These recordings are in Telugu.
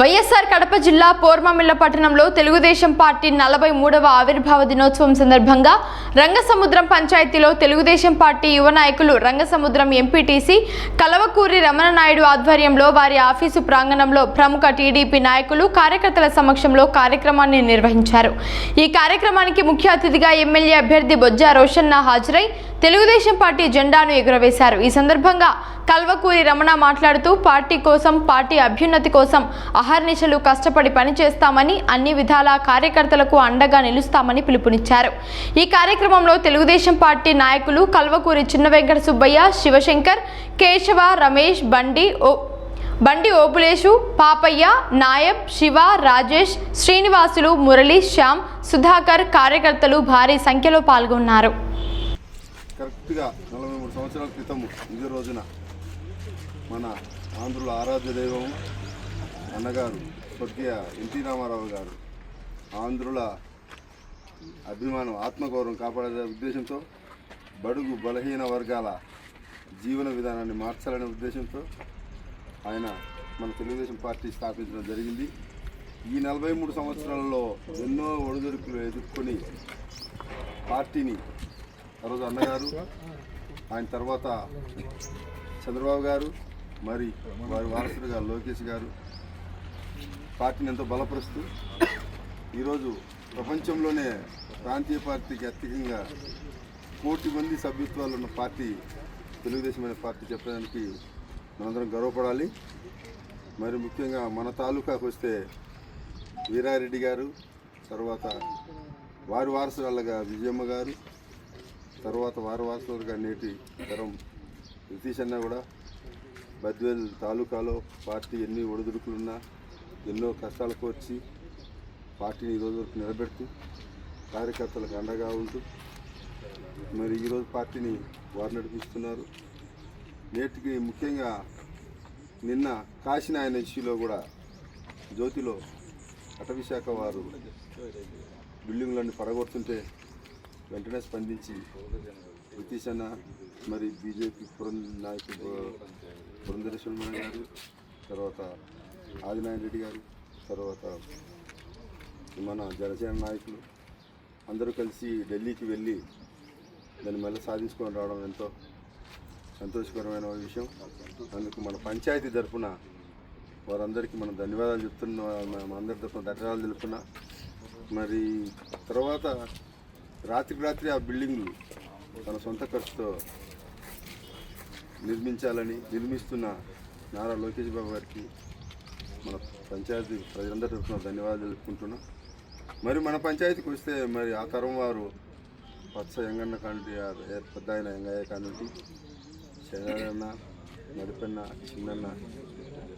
వైఎస్ఆర్ కడప జిల్లా పోర్మమిల్ల పట్టణంలో తెలుగుదేశం పార్టీ నలభై మూడవ ఆవిర్భావ దినోత్సవం సందర్భంగా రంగసముద్రం పంచాయతీలో తెలుగుదేశం పార్టీ యువ నాయకులు రంగసముద్రం ఎంపీటీసీ కలవకూరి రమణ నాయుడు ఆధ్వర్యంలో వారి ఆఫీసు ప్రాంగణంలో ప్రముఖ టీడీపీ నాయకులు కార్యకర్తల సమక్షంలో కార్యక్రమాన్ని నిర్వహించారు. ఈ కార్యక్రమానికి ముఖ్య అతిథిగా ఎమ్మెల్యే అభ్యర్థి బొజ్జా రోషన్న హాజరై తెలుగుదేశం పార్టీ జెండాను ఎగురవేశారు. ఈ సందర్భంగా కల్వకూరి రమణ మాట్లాడుతూ పార్టీ కోసం పార్టీ అభ్యున్నతి కోసం అహర్నిశలు కష్టపడి పనిచేస్తామని అన్ని విధాల కార్యకర్తలకు అండగా నిలుస్తామని పిలుపునిచ్చారు. ఈ కార్యక్రమంలో తెలుగుదేశం పార్టీ నాయకులు కల్వకూరి చిన్న వెంకట సుబ్బయ్య శివశంకర్ కేశవ రమేష్ బండి ఓ బండి ఓపులేషు పాపయ్య నాయబ్ శివ రాజేష్ శ్రీనివాసులు మురళి శ్యామ్ సుధాకర్ కార్యకర్తలు భారీ సంఖ్యలో పాల్గొన్నారు. కరెక్ట్గా నలభై మూడు సంవత్సరాల క్రితం ఇదే రోజున మన ఆంధ్రుల ఆరాధ్య దైవం అన్నగారు స్వర్గీయ ఎన్టీ రామారావు గారు ఆంధ్రుల అభిమానం ఆత్మగౌరవం కాపాడే ఉద్దేశంతో బడుగు బలహీన వర్గాల జీవన విధానాన్ని మార్చాలనే ఉద్దేశంతో ఆయన మన తెలుగుదేశం పార్టీ స్థాపించడం జరిగింది. ఈ నలభై మూడు సంవత్సరాలలో ఎన్నో ఒడిదొడుకులు ఎదుర్కొని పార్టీని ఆ రోజు అన్నగారు ఆయన తర్వాత చంద్రబాబు గారు మరి వారి వారసుడుగా లోకేష్ గారు పార్టీని ఎంతో బలపరుస్తూ ఈరోజు ప్రపంచంలోనే ప్రాంతీయ పార్టీకి అత్యధికంగా కోటి మంది సభ్యత్వాలు ఉన్న పార్టీ తెలుగుదేశం అనే పార్టీ చెప్పడానికి మనందరం గర్వపడాలి. మరి ముఖ్యంగా మన తాలూకాకు వస్తే వీరారెడ్డి గారు తర్వాత వారి వారసురాలుగా విజయమ్మ గారు తర్వాత వారి వారసులుగా నేటి తరం నితీష్ అన్న కూడా బద్వేల్ తాలూకాలో పార్టీ ఎన్ని ఒడిదుడుకులున్నా ఎన్నో కష్టాలకు వచ్చి పార్టీని ఈరోజు వరకు నిలబెడుతూ కార్యకర్తలకు అండగా ఉంటూ మరి ఈరోజు పార్టీని వారు నడిపిస్తున్నారు. నేటికి ముఖ్యంగా నిన్న కాశీనాయన ఇష్యూలో కూడా జ్యోతిలో అటవీశాఖ వారు బిల్డింగ్లన్నీ పడగొడుతుంటే వెంటనే స్పందించి నితీష్ అన్న మరి బీజేపీ పురం నాయకుడు పురంధరేశ్వర గారు తర్వాత ఆదినారాయణ రెడ్డి గారు తర్వాత మన జనసేన నాయకులు అందరూ కలిసి ఢిల్లీకి వెళ్ళి దాన్ని మళ్ళీ సాధించుకొని రావడం ఎంతో సంతోషకరమైన విషయం. అందుకు మన పంచాయతీ తరఫున వారందరికీ మనం ధన్యవాదాలు చెప్తున్నా అందరి తరఫున ధన్యవాదాలు తెలుపుతున్నా. మరి తర్వాత రాత్రికి రాత్రి ఆ బిల్డింగ్లు తన సొంత ఖర్చుతో నిర్మించాలని నిర్మిస్తున్న నారా లోకేష్ బాబు గారికి మన పంచాయతీ ప్రజలందరి తరఫున ధన్యవాదాలు తెలుపుకుంటున్నాం. మరి మన పంచాయతీకి వస్తే మరి ఆ తరం వారు పచ్చ ఎంగన్న కాంటి ఆ పెద్ద ఆయన ఎంగయ్య కాంటి శరణ నడిపెన్న చిన్నన్న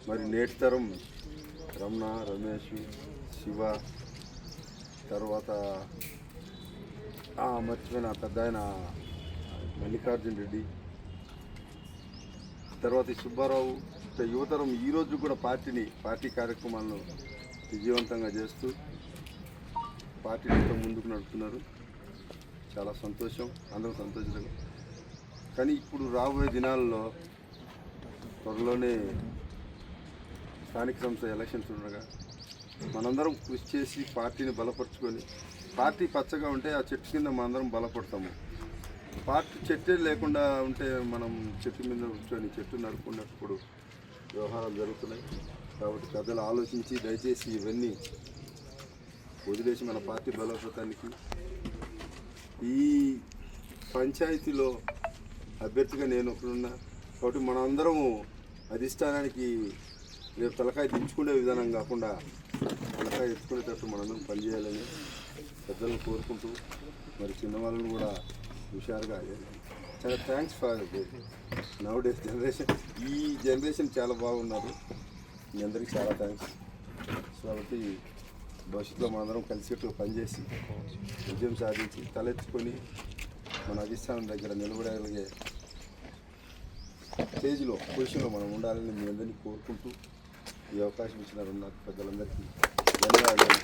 మరి నేటి తరం రమణ రమేష్ శివ తర్వాత మర్చిపోయిన పెద్ద ఆయన మల్లికార్జున రెడ్డి తర్వాత సుబ్బారావు యువతరం ఈ రోజు కూడా పార్టీని పార్టీ కార్యక్రమాలను విజయవంతంగా చేస్తూ పార్టీతో ముందుకు నడుపుతున్నారు. చాలా సంతోషం అందరం సంతోషంగా కానీ ఇప్పుడు రాబోయే దినాల్లో త్వరలోనే స్థానిక సంస్థ ఎలక్షన్స్ ఉండగా మనందరం కృషి చేసి పార్టీని బలపరుచుకొని పార్టీ పచ్చగా ఉంటే ఆ చెట్టు కింద మనందరం బలపడతాము. పార్టీ చెట్టే లేకుండా ఉంటే మనం చెట్టు మీద కూర్చొని చెట్టు నడుపుకున్నప్పుడు వ్యవహారాలు జరుగుతున్నాయి. కాబట్టి పెద్దలు ఆలోచించి దయచేసి ఇవన్నీ వదిలేసి మన పార్టీ బలోపేతానికి. ఈ పంచాయతీలో అభ్యర్థిగా నేను ఒకడున్నా. కాబట్టి మనందరము అధిష్టానానికి రేపు తలకాయ దించుకునే విధానం కాకుండా తలకాయ ఎత్తుకునేటట్టు మనందరం పనిచేయాలని పెద్దలను కోరుకుంటూ మరి చిన్నవాళ్ళను కూడా హుషారుగా చాలా thanks for nowadays generation ఈ జనరేషన్ చాలా బాగున్నారు. మీ అందరికీ చాలా థ్యాంక్స్ సో కాబట్టి భవిష్యత్తులో మనందరం కలిసికట్టుగా పనిచేసి విజయం సాధించి తలెత్తుకొని మన అధిష్టానం దగ్గర నిలబడగలిగే స్టేజ్లో పొజిషన్లో మనం ఉండాలని మీ అందరినీ కోరుకుంటూ ఈ అవకాశం ఇచ్చిన నాకు పెద్దలందరికీ ధన్యవాదాలు.